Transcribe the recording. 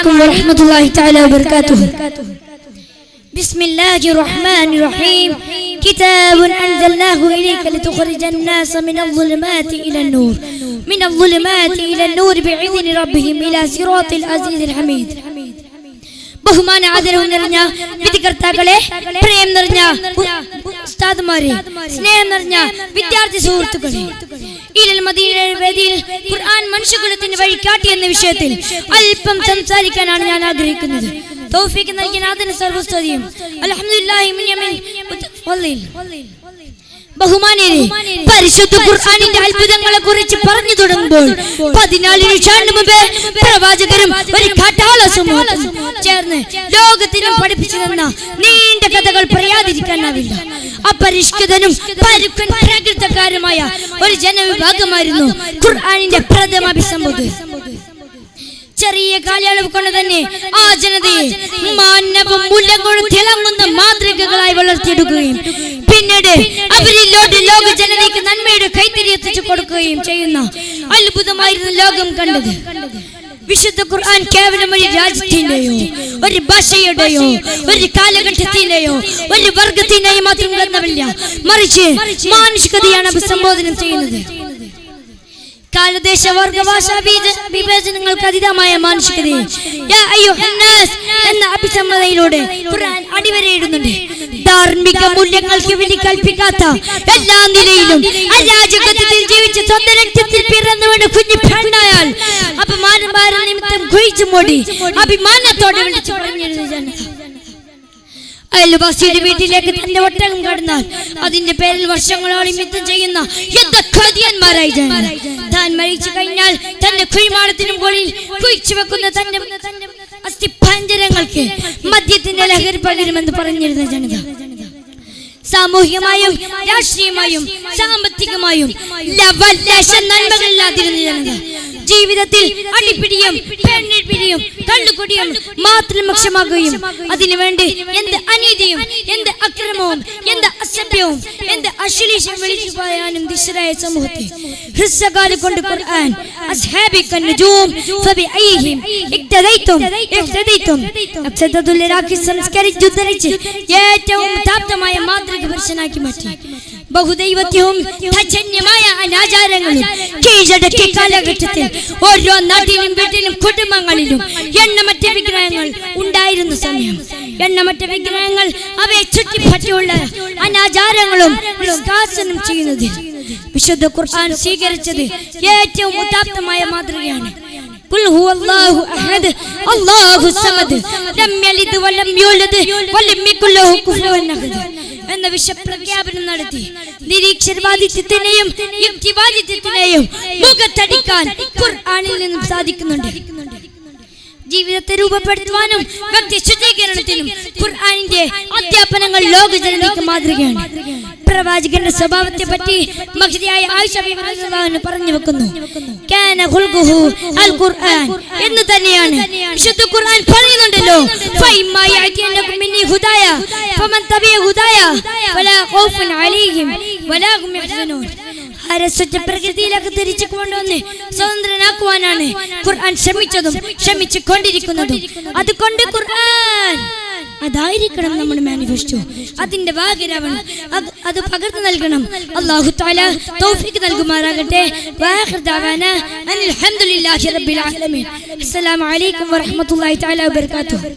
عليكم ورحمة الله تعالى وبركاته بسم الله الرحمن الرحيم كتاب أنزلناه إليك لتخرج الناس من الظلمات إلى النور من الظلمات إلى النور بإذن ربهم إلى صراط العزيز الحميد ബഹുമാന ആദരവ് നിറഞ്ഞ വിധികർത്താക്കളെ പ്രേം നിറഞ്ഞ ഉ- ഉസ്താദുമാരെ സ്നേഹം നിറഞ്ഞ വിദ്യാർത്ഥി സുഹൃത്തുക്കളെ ഈരൽ മദീനയുടെ വേദിയിൽ ഖുർആൻ മനുഷ്യകുലത്തിന് വഴികാട്ടി എന്ന വിഷയത്തിൽ അല്പം സംസാരിക്കാനാണ് ഞാൻ ആഗ്രഹിക്കുന്നത് തൗഫീഖ് നൽകിയ നാഥന് സർവസ്തുതിയും അൽഹംദുലില്ലാഹി മിൻ യമീൻ വല്ലീൽ. ബഹുമാനേരെ പരിശുദ്ധ ഖുർആനിന്റെ അത്ഭുതങ്ങളെ കുറിച്ച് പറഞ്ഞു തുടങ്ങുമ്പോൾ പതിനാല് നൂറ്റാണ്ട് മുമ്പേ പ്രവാചകരും ഒരു കാട്ടാള സമൂഹം ചേർന്ന് ലോകത്തിനും പഠിപ്പിച്ചു തന്ന നീണ്ട കഥകൾ പറയാതിരിക്കാനാവില്ല അപരിഷ്കൃതനും പരുക്കൻ പ്രകൃതക്കാരുമായ ഒരു ജനവിഭാഗമായിരുന്നു ഖുർആാനിന്റെ പ്രഥമ അഭിസംബോധന. ചെറിയ കാലയളവ് കൊണ്ട് തന്നെ ആ ജനതയെ മാനവും മൂല്യങ്ങളും തിളങ്ങുന്ന മാതൃകകളായി വളർത്തിയെടുക്കുകയും പിന്നീട് അവരിലോട്ട് ലോക ജനതയ്ക്ക് നന്മയുടെ കൈത്തിരി എത്തിച്ചു കൊടുക്കുകയും ചെയ്യുന്ന അത്ഭുതമായിരുന്നു ലോകം കണ്ടത്. വിശുദ്ധ ഖുർആൻ കേവലം ഒരു രാജ്യത്തിന്റെയോ ഒരു ഭാഷയുടെയോ ഒരു കാലഘട്ടത്തിന്റെയോ ഒരു വർഗത്തിന്റെയോ മാത്രം ഗ്രന്ഥമില്ല മറിച്ച് മാനുഷികതയാണ് അഭിസംബോധന ചെയ്യുന്നത്. കാലദേശ വർഗഭാഷ വിവേചനങ്ങൾക്ക് അതീതമായ മാനുഷികതയെ എന്ന അഭിസംബോധനയിലൂടെ ഖുർആൻ അടിവരയിടുന്നുണ്ട്. ധാർമ്മിക മൂല്യങ്ങൾക്ക് വേണ്ടി കൽപ്പിക്കാത്ത എല്ലാ നിലയിലും അരാജകത്വത്തിൽ ജീവിച്ച് സ്വന്തം രക്തത്തിൽ പിറന്നുകൊണ്ട് കുഞ്ഞു പെണ്ണായാൽ അപമാനഭാരം നിമിത്തം കുഴിച്ചു മൂടി അഭിമാനത്തോടെ പറഞ്ഞിരുന്നു അയൽവാസിയുടെ വീട്ടിലേക്ക് തന്റെ ഒട്ടകം കടന്നാൽ അതിന്റെ പേരിൽ വർഷങ്ങളോളം യുദ്ധം ചെയ്യുന്ന യുദ്ധഖാദിയന്മാരായി. താൻ മരിച്ചു കഴിഞ്ഞാൽ തന്റെ കുഴിമാടത്തിനും മുകളിൽ കുഴിച്ചു വെക്കുന്ന തന്റെ അസ്ഥിപഞ്ജരങ്ങൾക്ക് മദ്യത്തിന്റെ ലഹരി പകരുമെന്ന് പറഞ്ഞിരുന്ന ജനത. സാമൂഹികമായും രാഷ്ട്രീയമായും സാമ്പത്തികമായും ലവലേശ നന്മകളില്ലാതിരുന്ന ജനത. ജീവിതത്തിൽ അടിപ്പിടിയും പെണ്ണിടിയും മാത്രം മോശമാകുകയും അതിനുവേണ്ടി എന്ത് അനീതിയും എന്ത് അക്രമവും എന്ത് അസഭ്യവും എന്ത് അശ്ലീഷം വിളിച്ചു പറയാനും ദിശരായ സമൂഹത്തിൽ ഹൃസ്വകാലം കൊണ്ട് ഖുർആൻ ഏറ്റവും മാതൃക മാറ്റി. ബഹുദൈവത്യവും അനാചാരങ്ങളും കീഴടക്കിയ കാലഘട്ടത്തിൽ ഓരോ നാട്ടിലും വീട്ടിലും കുടുംബങ്ങളിലും എണ്ണമറ്റ വിഗ്രഹങ്ങൾ ഉണ്ടായിരുന്ന സമയം എണ്ണമറ്റ വിഗ്രഹങ്ങൾ അവയെ ചുറ്റിപ്പറ്റിയുള്ള അനാചാരങ്ങളും നിഷ്കാസനം ചെയ്യുന്നതിൽ വിശുദ്ധ ഖുർആൻ സ്വീകരിച്ചത് ഏറ്റവും ഉദാത്തമായ മാതൃകയാണ് قل هو الله أحد الله الصمد لم يلد ولم يولد ولم يكن له كفوا أحد എന്ന വിഷപ്രഖ്യാപനം നടത്തി. നിരീക്ഷരവാദിത്വത്തിനെയും യുക്തിവാദിത്വത്തിനെയും മുഖത്തടിക്കാൻ ഖുർആനിൽ നിന്നും സാധിക്കുന്നുണ്ട്. ജീവിതത്തെ രൂപപ്പെടുത്തുവാനും വ്യക്തി ശുദ്ധീകരണത്തിനും ഖുർആനിന്റെ അധ്യാപനങ്ങൾ ലോക ജനതയ്ക്ക് മാതൃകയാണ്. പ്രവാചകന്റെ സ്വഭാവത്തെ പറ്റി മഹതിയായ ആയിഷ പറഞ്ഞു വെക്കുന്നു. കാന ഖുൽഖുഹു അൽ ഖുർആൻ എന്ന് തന്നെയാണ്. വിശുദ്ധ ഖുർആൻ പറയുന്നുണ്ടല്ലോ ഫൈമാ മിന്നി ഹുദായ ഫമൻ هدايا ഹുദായ ഫലാ عليهم അലൈഹിം വലാ يحزنون അരസ്വച്ച പ്രകൃതിയിലേക്ക് തിരിച്ചു കൊണ്ടുവന്ന് സ്വതന്ത്രനാക്കുവാനാണ് ഖുർആൻ ശ്രമിച്ചതും ശ്രമിച്ചു കൊണ്ടിരിക്കുന്നതും. അതുകൊണ്ട് ഖുർആൻ. അതായിരിക്കണം നമ്മുടെ മാനിഫെസ്റ്റോ അതിന്റെ ഭാഗ്യരാവണം അത് പകർന്നു നൽകണം. അള്ളാഹു താല തൗഫീഖ് നൽകുമാറാകട്ടെ. അസ്സലാമു അലൈക്കും വറഹ്മത്തുള്ളാഹി തആല വബറകാതുഹു.